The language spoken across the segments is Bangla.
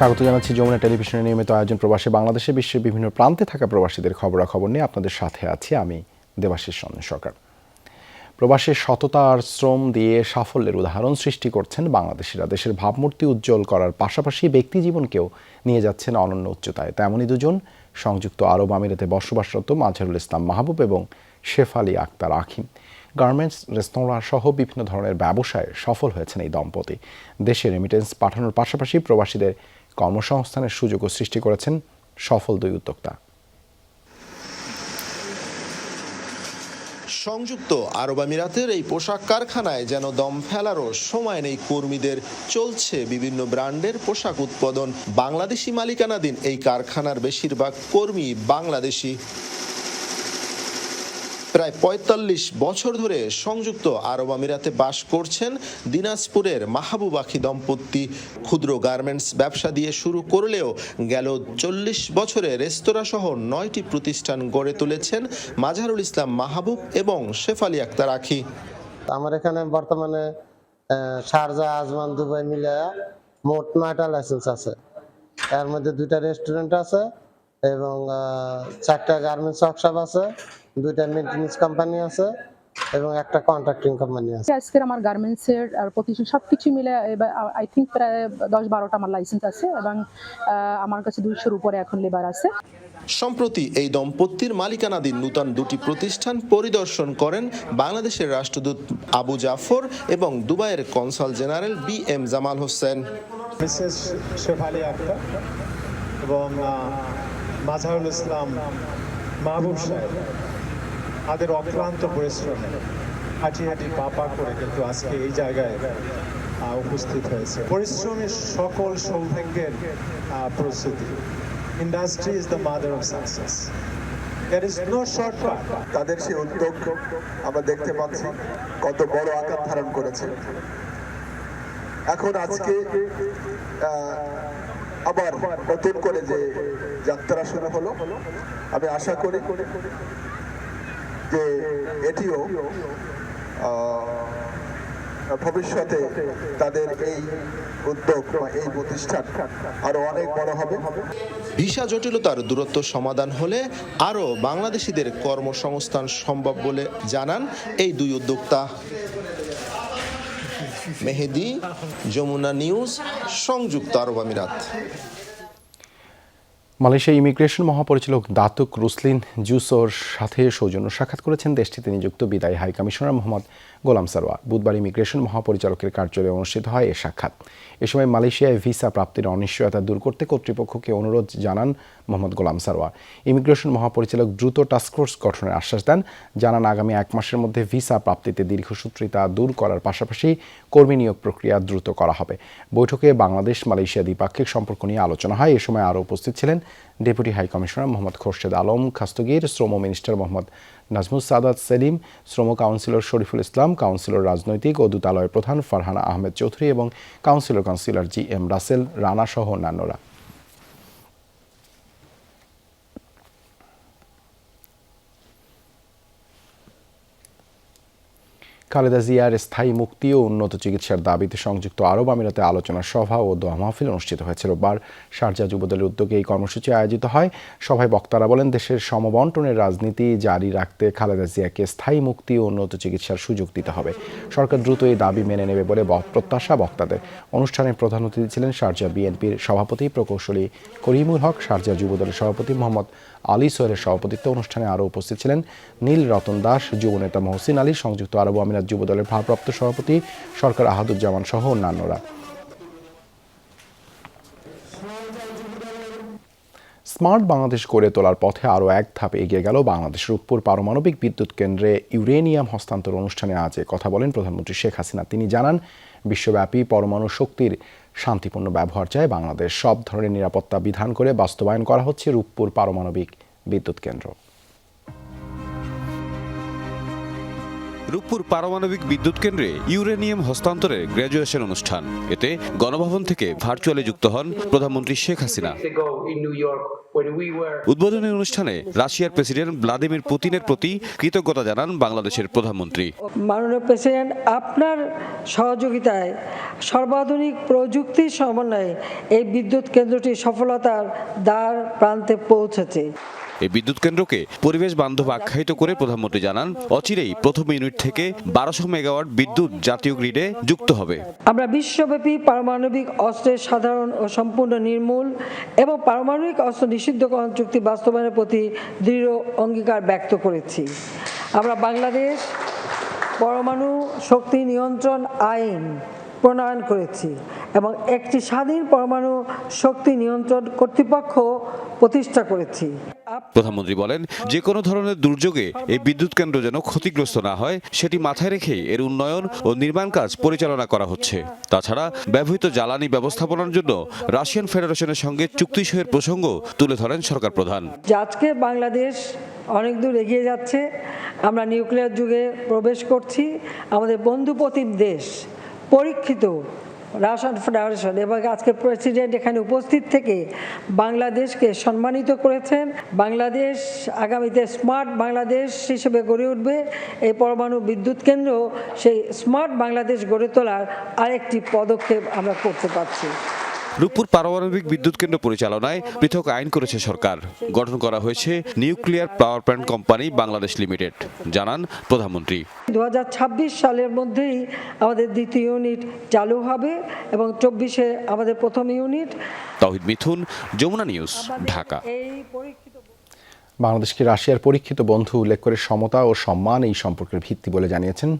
স্বাগত জানাচ্ছি যমুনা টেলিভিশনের নিয়মিত আয়োজন প্রবাসী বাংলাদেশে বিশ্বের বিভিন্ন প্রান্তে থাকা প্রবাসীদের খবরাখবর নিয়ে আপনাদের সাথে আছি আমি দেবাশিস চন্দ্র সরকার। প্রবাসী সততা আর শ্রম দিয়ে সাফল্যের উদাহরণ সৃষ্টি করছেন বাংলাদেশিরা। দেশের ভাবমূর্তি উজ্জ্বল করার পাশাপাশি ব্যক্তি জীবনকেও নিয়ে যাচ্ছেন অনন্য উচ্চতায়। তেমনই দুজন, সংযুক্ত আরব আমিরাতে বসবাসরত মাঝারুল ইসলাম মাহবুব এবং শেফালি আক্তার আখিম। গার্মেন্টস, রেস্তোরাঁ সহ বিভিন্ন ধরনের ব্যবসায় সফল হয়েছেন এই দম্পতি। দেশে রেমিটেন্স পাঠানোর পাশাপাশি প্রবাসীদের কর্মসংস্থানের সুযোগও সৃষ্টি করেছেন সফল দুই উদ্যোক্তা। সংযুক্ত আরব আমিরাতের এই পোশাক কারখানায় যেন দম ফেলারও সময় নেই, কর্মীদের চলছে বিভিন্ন ব্র্যান্ডের পোশাক উৎপাদন। বাংলাদেশি মালিকানাধীন এই কারখানার বেশিরভাগ কর্মী বাংলাদেশি। প্রায় পঁয়তাল্লিশ বছর ধরে সংযুক্ত আরব আমিরাতে বাস করছেন দিনাজপুরের মাহবুব আখি দম্পতি। ক্ষুদ্র গার্মেন্টস ব্যবসা দিয়ে শুরু করলেও গেল চল্লিশ বছরে রেস্তোরাঁ সহ নয়টি প্রতিষ্ঠান গড়ে তুলেছেন মাজারুল ইসলাম মাহবুব এবং শেফালি আক্তার আখি। আমার এখানে বর্তমানে শারজা, আজমান দুবাই মিলে মোট নয়টা লাইসেন্স আছে। এর মধ্যে দুইটা রেস্টুরেন্ট আছে এবং চারটা গার্মেন্টস ওয়ার্কশপ আছে। দুইটা মেনটেন্স কোম্পানি আছে এবং একটা কন্ট্রাক্টিং কোম্পানি আছে। আজকের আমার গার্মেন্টসের আর প্রতিষ্ঠান সব কিছু মিলে আই থিঙ্ক প্রায় দশ বারোটা আমার লাইসেন্স আছে এবং আমার কাছে দুইশোর উপরে এখন লেবার আছে। সম্প্রতি এই দম্পতির মালিকানাধীন নূতন দুটি প্রতিষ্ঠান পরিদর্শন করেন বাংলাদেশের রাষ্ট্রদূত আবু জাফর এবং দুবাইয়ের consul general B M Jamal Hossain. Mrs Shefali Akter এবং আহ, মাজারুল ইসলাম মাহবুব সাহেব। তাদের অক্লান্ত পরিশ্রমে হাঁটি হাঁটি পা পা করে কিন্তু আজকে এই জায়গায় উপস্থিত হয়েছে। পরিশ্রমের সকল সৌভাগ্যের প্রস্তুতি। Industry is the mother of success তাদের সেই উদ্যোগ আমরা দেখতে পাচ্ছি, কত বড় আকার ধারণ করেছে। এখন আজকে আবার নতুন করে যে যাত্রা শুরু হলো, আমি আশা করি যে এটিও ভবিষ্যতে তাদের এই উদ্যোগ বা এই প্রতিষ্ঠান আরও অনেক বড় হবে। ভিসা জটিলতার দূরত্ব সমাধান হলে আরও বাংলাদেশিদের কর্মসংস্থান সম্ভব বলে জানান এই দুই উদ্যোক্তা। মেহেদি, যমুনা নিউজ, সংযুক্ত আরব আমিরাত। মালয়েশিয়া ইমিগ্রেশন মহাপরিচালক দাতুক রুসলিন জুসোর সাথে সৌজন্য সাক্ষাৎ করেছেন দেশটিতে নিযুক্ত বিদায়ী হাই কমিশনার মোহাম্মদ গোলাম সারোয়ার বুধবার ইমিগ্রেশন মহাপরিচালকের কার্যালয়ে অনুষ্ঠিত হয় এ সাক্ষাৎ। এ সময় মালয়েশিয়ায় ভিসা প্রাপ্তির অনিশ্চয়তা দূর করতে কর্তৃপক্ষকে অনুরোধ জানান মোহাম্মদ গোলাম সারোয়ার। ইমিগ্রেশন মহাপরিচালক দ্রুত টাস্কফোর্স গঠনের আশ্বাস দেন। জানান আগামী এক মাসের মধ্যে ভিসা প্রাপ্তিতে দীর্ঘসূত্রিতা দূর করার পাশাপাশি কর্মী নিয়োগ প্রক্রিয়া দ্রুত করা হবে। বৈঠকে বাংলাদেশ, মালয়েশিয়া দ্বিপাক্ষিক সম্পর্ক নিয়ে আলোচনা হয়। এ সময় আরও উপস্থিত ছিলেন deputy high commissioner Mohammad Khorshed Alam Khastagir, শ্রম মিনিস্টার মোহাম্মদ নাজমুস সাদাত সেলিম, শ্রম কাউন্সিলর শরীফুল ইসলাম, কাউন্সিলর রাজনৈতিক ও দূতালয়ের প্রধান ফারহানা আহমেদ চৌধুরী এবং councillor councillor G M Rasel Rana সহ অন্যান্যরা। খালেদা জিয়ার স্থায়ী মুক্তি ও উন্নত চিকিৎসার দাবিতে সংযুক্ত আরব আমিরাতে আলোচনা সভা ও দোয়া মাহফিল অনুষ্ঠিত হয়েছে রোববার। শারজা যুবদলের উদ্যোগে এই কর্মসূচি আয়োজিত হয়। সভায় বক্তারা বলেন, দেশের সমবন্টনের রাজনীতি জারি রাখতে খালেদা জিয়াকে স্থায়ী মুক্তি ও উন্নত চিকিৎসার সুযোগ দিতে হবে। সরকার দ্রুত এই দাবি মেনে নেবে বলে প্রত্যাশা বক্তাদের। অনুষ্ঠানে প্রধান অতিথি ছিলেন শারজা বিএনপির সভাপতি প্রকৌশলী করিমুল হক শারজা যুবদলের সভাপতি মোহাম্মদ আলী সোহেলের সভাপতিত্বে অনুষ্ঠানে আরও উপস্থিত ছিলেন নীল রতন দাস, যুবনেতা মহসিন আলী, সংযুক্ত আরব আমিরাত যুবদলের ভারপ্রাপ্ত সভাপতি সরকার আহাদুজ্জামান সহ অন্যান্যরা। স্মার্ট বাংলাদেশ গড়ে তোলার পথে আরও এক ধাপ এগিয়ে গেল বাংলাদেশ রূপপুর পারমাণবিক বিদ্যুৎ কেন্দ্রে ইউরেনিয়াম হস্তান্তর অনুষ্ঠানে আজ কথা বলেন প্রধানমন্ত্রী শেখ হাসিনা। তিনি জানান, বিশ্বব্যাপী পরমাণু শক্তির শান্তিপূর্ণ ব্যবহার চায় বাংলাদেশ। সব ধরনের নিরাপত্তা বিধান করে বাস্তবায়ন করা হচ্ছে রূপপুর পারমাণবিক বিদ্যুৎ কেন্দ্র। রূপপুর পারমাণবিক বিদ্যুৎ কেন্দ্রে ইউরেনিয়াম হস্তান্তরের গ্র্যাজুয়েশন অনুষ্ঠান। এতে গণভবন থেকে ভার্চুয়ালি যুক্ত হন প্রধানমন্ত্রী শেখ হাসিনা। উদ্বোধনী অনুষ্ঠানে রাশিয়ার প্রেসিডেন্ট ভ্লাদিমির পুতিনের প্রতি কৃতজ্ঞতা জানান বাংলাদেশের প্রধানমন্ত্রী। মাননীয় প্রেসিডেন্ট, আপনার সহযোগিতায় সর্বাধুনিক প্রযুক্তির সমন্বয়ে এই বিদ্যুৎ কেন্দ্রটি সফলতার দ্বার প্রান্তে পৌঁছেছে। এই বিদ্যুৎ কেন্দ্রকে পরিবেশ বান্ধব আখ্যায়িত করে প্রধানমন্ত্রী জানান, অচিরেই প্রথম ইউনিট থেকে বারোশো মেগাওয়াট বিদ্যুৎ জাতীয় গ্রিডে যুক্ত হবে। আমরা বিশ্বব্যাপী পারমাণবিক অস্ত্রের সাধারণ ও সম্পূর্ণ নির্মূল এবং পারমাণবিক অস্ত্র নিষিদ্ধকরণ চুক্তি বাস্তবায়নের প্রতি দৃঢ় অঙ্গীকার ব্যক্ত করেছি। আমরা বাংলাদেশ পরমাণু শক্তি নিয়ন্ত্রণ আইন প্রণয়ন করেছি এবং একটি স্বাধীন পরমাণু শক্তি নিয়ন্ত্রণ কর্তৃপক্ষ প্রতিষ্ঠা করেছি। প্রধানমন্ত্রী বলেন যে কোনো ধরনের দুর্যোগে এই বিদ্যুৎ কেন্দ্র যেন ক্ষতিগ্রস্ত না হয় সেটি মাথায় রেখেই এর উন্নয়ন ও নির্মাণ কাজ পরিচালনা করা হচ্ছে। তাছাড়া ব্যবহৃত জ্বালানি ব্যবস্থাপনার জন্য রাশিয়ান ফেডারেশনের সঙ্গে চুক্তি সইয়ের প্রসঙ্গ তুলে ধরেন সরকার প্রধান। যে আজকে বাংলাদেশ অনেক দূর এগিয়ে যাচ্ছে আমরা নিউক্লিয়ার যুগে প্রবেশ করছি আমাদের বন্ধুপ্রতিম দেশ পরীক্ষিত রাশন ফেডারেশন এবং আজকে প্রেসিডেন্ট এখানে উপস্থিত থেকে বাংলাদেশকে সম্মানিত করেছেন। বাংলাদেশ আগামীতে স্মার্ট বাংলাদেশ হিসেবে গড়ে উঠবে। এই পরমাণু বিদ্যুৎ কেন্দ্র, সেই স্মার্ট বাংলাদেশ গড়ে তোলার আরেকটি পদক্ষেপ আমরা করতে পারছি। রূপপুর পারমাণবিক বিদ্যুৎ কেন্দ্র পরিচালনায় পৃথক আইন করেছে সরকার। গঠন করা হয়েছে nuclear power plant company Bangladesh limited জানান প্রধানমন্ত্রী। দুহাজার ছাব্বিশ সালের মধ্যেই আমাদের দ্বিতীয় ইউনিট চালু হবে এবং চব্বিশে আমাদের প্রথম ইউনিট। তাহিদ মিথুন যমুনা নিউজ ঢাকা। বাংলাদেশকে রাশিয়ার পরীক্ষিত বন্ধু উল্লেখ করে সমতা ও সম্মান এই সম্পর্কের ভিত্তি বলে জানিয়েছেন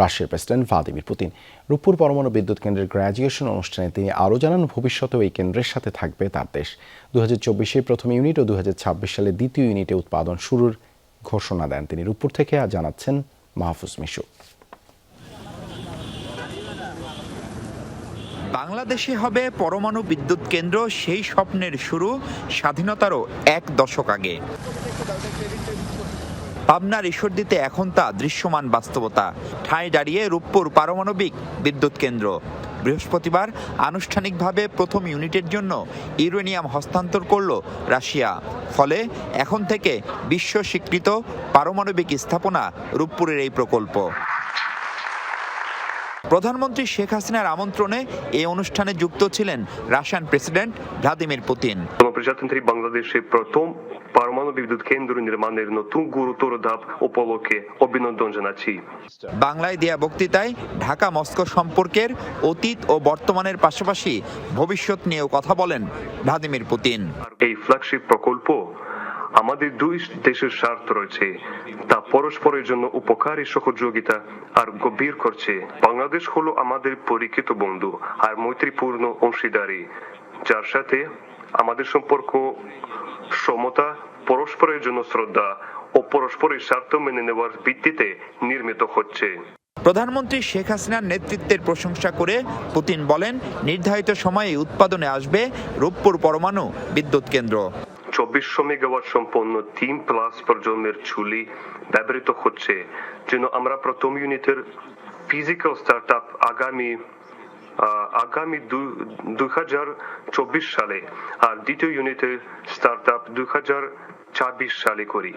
রাশিয়ার প্রেসিডেন্ট ভ্লাদিমির পুতিন। রূপপুর পরমাণু বিদ্যুৎ কেন্দ্রের গ্র্যাজুয়েশন অনুষ্ঠানে তিনি আরও জানান, ভবিষ্যতেও এই কেন্দ্রের সাথে থাকবে তার দেশ। দু হাজার চব্বিশে প্রথম ইউনিট ও দু হাজার ছাব্বিশ সালে দ্বিতীয় ইউনিটে উৎপাদন শুরুর ঘোষণা দেন তিনি রূপপুর থেকে আজ জানাচ্ছেন মাহফুজ মিশু। বাংলাদেশে হবে পরমাণু বিদ্যুৎ কেন্দ্র সেই স্বপ্নের শুরু স্বাধীনতারও এক দশক আগে। পাবনার ঈশ্বরদীতে এখন তা দৃশ্যমান বাস্তবতা। ঠাঁই দাঁড়িয়ে রূপপুর পারমাণবিক বিদ্যুৎ কেন্দ্র। বৃহস্পতিবার আনুষ্ঠানিকভাবে প্রথম ইউনিটের জন্য ইউরেনিয়াম হস্তান্তর করল রাশিয়া। ফলে এখন থেকে বিশ্ব স্বীকৃত পারমাণবিক স্থাপনা রূপপুরের এই প্রকল্প। প্রধানমন্ত্রী শেখ হাসিনার আমন্ত্রণে এই অনুষ্ঠানে যুক্ত ছিলেন রাশিয়ান প্রেসিডেন্ট ভ্লাদিমির পুতিন। বাংলাদেশে প্রথম পারমাণু বিদ্যুৎ কেন্দ্র নির্মাণের নতুন গুরুতর ধাপ উপলক্ষে অভিনন্দন জানাচ্ছি বাংলায় দেয়া বক্তৃতায় ঢাকা মস্কো সম্পর্কের অতীত ও বর্তমানের পাশাপাশি ভবিষ্যৎ নিয়েও কথা বলেন ভ্লাদিমির পুতিন। এই ফ্ল্যাগশিপ প্রকল্প আমাদের দুই দেশের স্বার্থ রয়েছে তা পরস্পরের জন্য উপকারী সহযোগিতা আর গভীর করছে। বাংলাদেশ হলো আমাদের পরীক্ষিত বন্ধু আর মৈত্রীপূর্ণ অংশীদারি যার সাথে আমাদের সম্পর্ক সমতা পরস্পরের জন্য শ্রদ্ধা ও পরস্পরের স্বার্থ মেনে নেওয়ার ভিত্তিতে নির্মিত হচ্ছে। প্রধানমন্ত্রী শেখ হাসিনার নেতৃত্বের প্রশংসা করে পুতিন বলেন নির্ধারিত সময়ে উৎপাদনে আসবে রূপপুর পরমাণু বিদ্যুৎ কেন্দ্র। চব্বিশশো মেগাওয়াট সম্পন্ন তিন প্লাস প্রজন্মের চুলি ব্যবহৃত হচ্ছে যেন আমরা প্রথম ইউনিটের ফিজিক্যাল স্টার্ট আপ আগামী আগামী দুই হাজার চব্বিশ সালে আর দ্বিতীয় ইউনিটের স্টার্ট আপ দুই হাজার ছাব্বিশ সালে করি।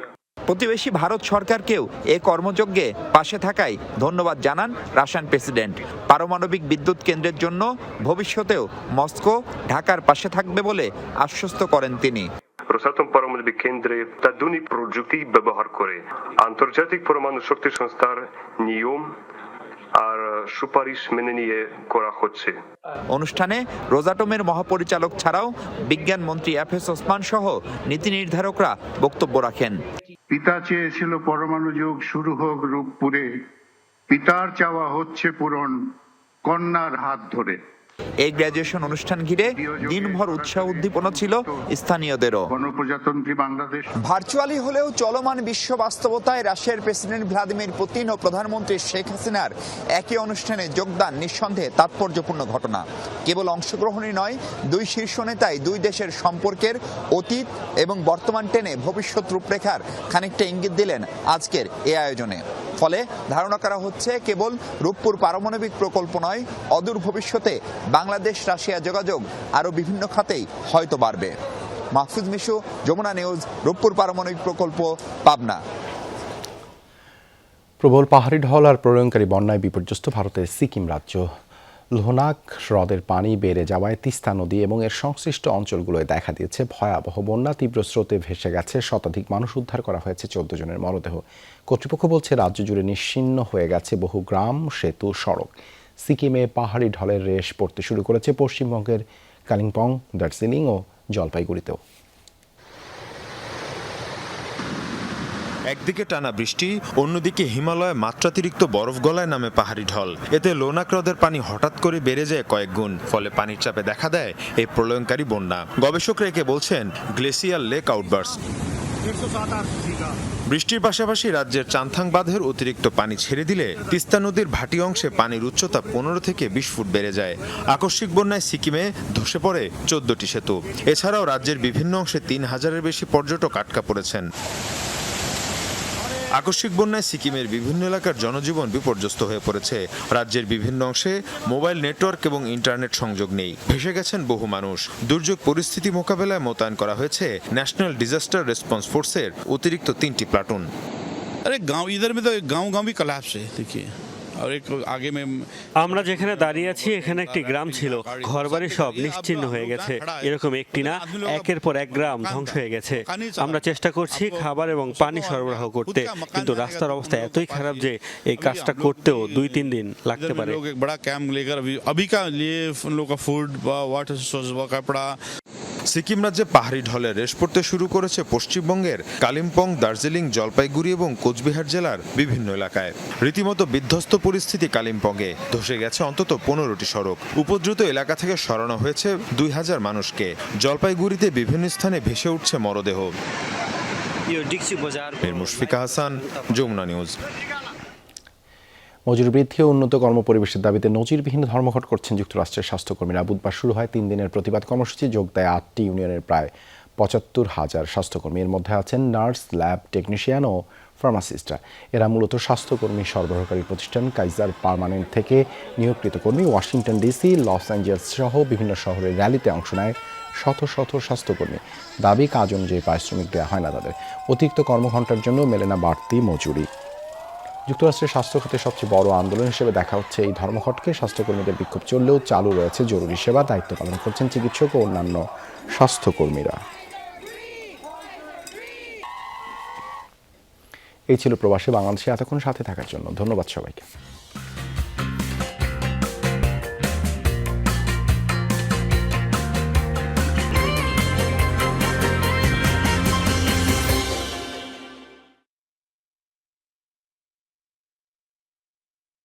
প্রতিবেশী ভারত সরকারকেও এ কর্মযজ্ঞে পাশে থাকায় ধন্যবাদ জানান রাশিয়ান প্রেসিডেন্ট। পারমাণবিক বিদ্যুৎ কেন্দ্রের জন্য ভবিষ্যতেও মস্কো ঢাকার পাশে থাকবে বলে আশ্বস্ত করেন তিনি। রোসাতম পারমাণবিক কেন্দ্রে আধুনিক প্রযুক্তি ব্যবহার করে আন্তর্জাতিক পরমাণু শক্তি সংস্থার নিয়ম আর সুপারিশ মেনে নিয়ে করা হচ্ছে। অনুষ্ঠানে রোজাটমের মহাপরিচালক ছাড়াও বিজ্ঞান মন্ত্রী এফ এস ওসমান সহ নীতি নির্ধারকরা বক্তব্য রাখেন। পিতা চেয়েছিল পরমাণু যুগ শুরু হোক রূপপুরে। পিতার চাওয়া হচ্ছে পূরণ কন্যার হাত ধরে। এই গ্র্যাজুয়েশন অনুষ্ঠান ঘিরে দিনভর উৎসাহ উদ্দীপনা ছিল স্থানীয়দেরও। ভার্চুয়ালি হলেও চলমান বিশ্ব বাস্তবতায় রাশিয়ার প্রেসিডেন্ট ভ্লাদিমির পুতিন ও প্রধানমন্ত্রী শেখ হাসিনার একই অনুষ্ঠানে যোগদান নিঃসন্দেহে তাৎপর্যপূর্ণ ঘটনা। কেবল অংশগ্রহণই নয় দুই শীর্ষ নেতাই দুই দেশের সম্পর্কের অতীত এবং বর্তমান টেনে ভবিষ্যৎ রূপরেখার খানিকটা ইঙ্গিত দিলেন আজকের এ আয়োজনে। ফলে ধারণা করা হচ্ছে কেবল রূপপুর পারমাণবিক প্রকল্প নয়, অদূর ভবিষ্যতে বাংলাদেশ, রাশিয়া যোগাযোগ আরও বিভিন্ন খাতেই হয়তো বাড়বে। মাহফুজ মিশু, যমুনা নিউজ, রূপপুর পারমাণবিক প্রকল্প, পাবনা। প্রবল পাহাড়ি ঢল আর প্রলয়ঙ্কারী বন্যায় বিপর্যস্ত ভারতের সিকিম রাজ্য। লোহনাক হ্রদের পানি বেড়ে যাওয়ায় তিস্তা নদী এবং এর সংশ্লিষ্ট অঞ্চলগুলোয় দেখা দিয়েছে ভয়াবহ বন্যা। তীব্র স্রোতে ভেসে গেছে, শতাধিক মানুষ উদ্ধার করা হয়েছে, চোদ্দ জনের মরদেহ। কর্তৃপক্ষ বলছে, রাজ্য জুড়ে নিশ্চিহ্ন হয়ে গেছে বহু গ্রাম, সেতু, সড়ক। সিকিমে পাহাড়ি ঢলের রেশ পড়তে শুরু করেছে, পশ্চিমবঙ্গের কালিম্পং, দার্জিলিং ও জলপাইগুড়িতেও। একদিকে টানা বৃষ্টি, অন্যদিকে হিমালয়ে মাত্রাতিরিক্ত বরফ গলায় নামে পাহাড়ি ঢল। এতে লোনাক হ্রদের পানি হঠাৎ করে বেড়ে যায় কয়েক গুণ, ফলে পানির চাপে দেখা দেয় এই প্রলয়ঙ্কারী বন্যা। গবেষকরা একে বলছেন গ্লেসিয়ার লেক আউটবার্স বৃষ্টির পাশাপাশি রাজ্যের চান্থাং বাঁধের অতিরিক্ত পানি ছেড়ে দিলে তিস্তা নদীর ভাটি অংশে পানির উচ্চতা পনেরো থেকে বিশ ফুট বেড়ে যায়। আকস্মিক বন্যায় সিকিমে ধসে পড়ে চোদ্দটি সেতু। এছাড়াও রাজ্যের বিভিন্ন অংশে তিন হাজারের বেশি পর্যটক আটকা পড়েছেন। আকস্মিক বন্যায় সিকিমের বিভিন্ন এলাকার জনজীবন বিপর্যস্ত হয়ে পড়েছে রাজ্যের বিভিন্ন অংশে মোবাইল নেটওয়ার্ক এবং ইন্টারনেট সংযোগ নেই ভেসে গেছেন বহু মানুষ দুর্যোগ পরিস্থিতি মোকাবেলায় মোতায়েন করা হয়েছে ন্যাশনাল ডিজাস্টার রেসপন্স ফোর্সের অতিরিক্ত তিনটি প্লাটুন अरे गांव इधर में तो गांव गांव भी कलाप्स है देखिए और एक आगे में আমরা যেখানে দাঁড়িয়ে আছি এখানে একটি গ্রাম ছিল ঘরবাড়ি সব নিশ্চিহ্ন হয়ে গেছে এরকম একটি না একের পর এক গ্রাম ধ্বংস হয়ে গেছে আমরা চেষ্টা করছি খাবার এবং পানি সরবরাহ করতে কিন্তু রাস্তার অবস্থা এতই খারাপ যে এই কাজটা করতেও দুই তিন দিন লাগতে इधर में পারে लोग एक बड़ा कैंप लेकर अभी अभी का लिए उन लोग का फूड वाटर सोर्स व कपड़ा সিকিম রাজ্যে পাহাড়ি ঢলে রেশ পড়তে শুরু করেছে পশ্চিমবঙ্গের কালিম্পং দার্জিলিং জলপাইগুড়ি এবং কোচবিহার জেলার বিভিন্ন এলাকায়। রীতিমতো বিধ্বস্ত পরিস্থিতি কালিম্পংয়ে। ধসে গেছে অন্তত পনেরোটি সড়ক। উপদ্রুত এলাকা থেকে সরানো হয়েছে দুই হাজার মানুষকে। জলপাইগুড়িতে বিভিন্ন স্থানে ভেসে উঠছে মরদেহ। এর মুশফিকা হাসান যমুনা নিউজ। মজুরি বৃদ্ধি ও উন্নত কর্মপরিবেশের দাবিতে নজিরবিহীন ধর্মঘট করছেন যুক্তরাষ্ট্রের স্বাস্থ্যকর্মীরা। বুধবার শুরু হয় তিন দিনের প্রতিবাদ কর্মসূচি, যোগ দেয় আটটি ইউনিয়নের প্রায় পঁচাত্তর হাজার স্বাস্থ্যকর্মী। এর মধ্যে আছেন নার্স, ল্যাব টেকনিশিয়ান ও ফার্মাসিস্টরা। এরা মূলত স্বাস্থ্যকর্মী সরবরাহকারী প্রতিষ্ঠান কাইজার পারমানেন্ট থেকে নিয়োগকৃত কর্মী। ওয়াশিংটন ডিসি, লস অ্যাঞ্জেলস সহ বিভিন্ন শহরের র্যালিতে অংশ নেয় শত শত স্বাস্থ্যকর্মী। দাবি, কাজ অনুযায়ী পারিশ্রমিক দেওয়া হয় না তাদের। অতিরিক্ত কর্মঘণ্টার জন্য মেলে না বাড়তি মজুরি। যুক্তরাষ্ট্রের স্বাস্থ্য খাতে সবচেয়ে বড় আন্দোলন হিসেবে দেখা হচ্ছে এই ধর্মঘটকে। স্বাস্থ্যকর্মীদের বিক্ষোভ চললেও চালু রয়েছে জরুরি সেবা, দায়িত্ব পালন করছেন চিকিৎসক ও অন্যান্য স্বাস্থ্যকর্মীরা। এই ছিল প্রবাসী বাংলাদেশে, এতক্ষণ সাথে থাকার জন্য ধন্যবাদ সবাইকে।